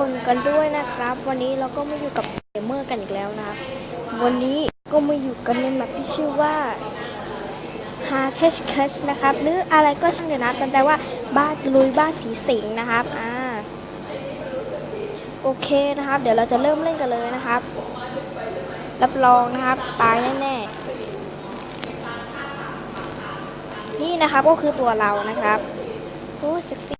คนกันด้วยนะครับ วันนี้เราก็มาอยู่กับเกมเมอร์กันอีกแล้วนะวันนี้ก็มาอยู่กันในแมปที่ชื่อว่า h a r t e s h c a s h นะครับ หรืออะไรก็ช่างเดี๋ยวนะมันแปลว่าบ้านลุยบ้านผีสิงนะครับอ่าโอเคนะครับ เดี๋ยวเราจะเริ่มเล่นกันเลยนะครับ รับรองนะครับ ตายแน่ๆนี่นะครับก็คือตัวเรานะครับโอ้เซ็กซี่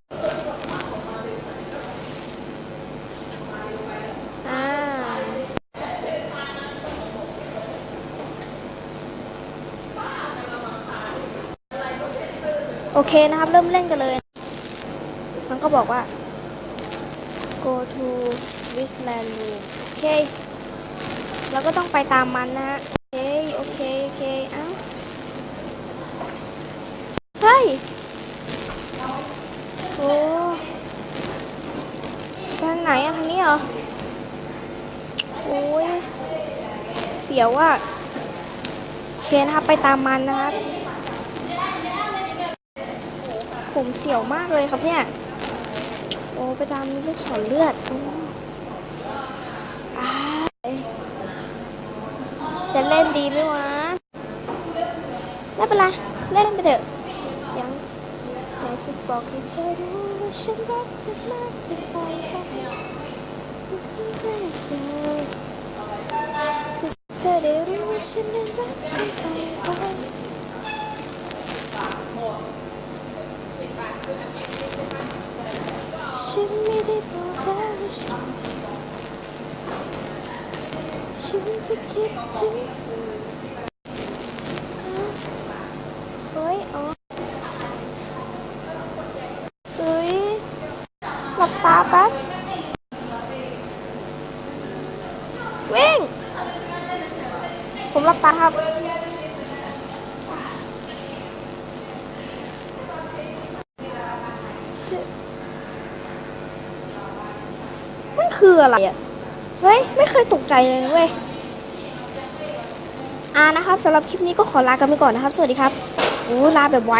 อ่าโอ เคนะครับ เริ่มเล่นกันเลย มันก็บอกว่า go to Switzerland room โอเค เราก็ต้องไปตามมันนะฮะ โอเค โอเค โอเคอ้าวเฮ้ยโอ้ทางไหนอะทางนี้เหรอ โอ้ย เสียวอะโอเคนะครับ ไปตามมันนะครับ ผมเสียวมากเลยครับเนี่ย โอ้ไปตามมีลูกศรเลือดโอ้อ้ายจะเล่นดีไหมวะ ไม่เป็นไร เล่นไปเถอะยังอยากจะบอกให้เธอรู้ว่าฉันรักเธอมากเกินไปค่ะที่แรกเจอจะเธอได้รู้ว่าฉันนั้นรักเธอไป ได้บอกเธอว่าฉันฉันจะคิดถึงเฮ้ยอ๋อเฮ้ยหลับตาแป๊บวิ่ง ผมหลับตาครับ มัน คืออะไรอะ เฮ้ย ไม่เคยตกใจเลยเว้ยอ่านะครับสำหรับคลิปนี้ก็ขอลากันไปก่อนนะครับ สวัสดีครับโอ้ลาแบบไว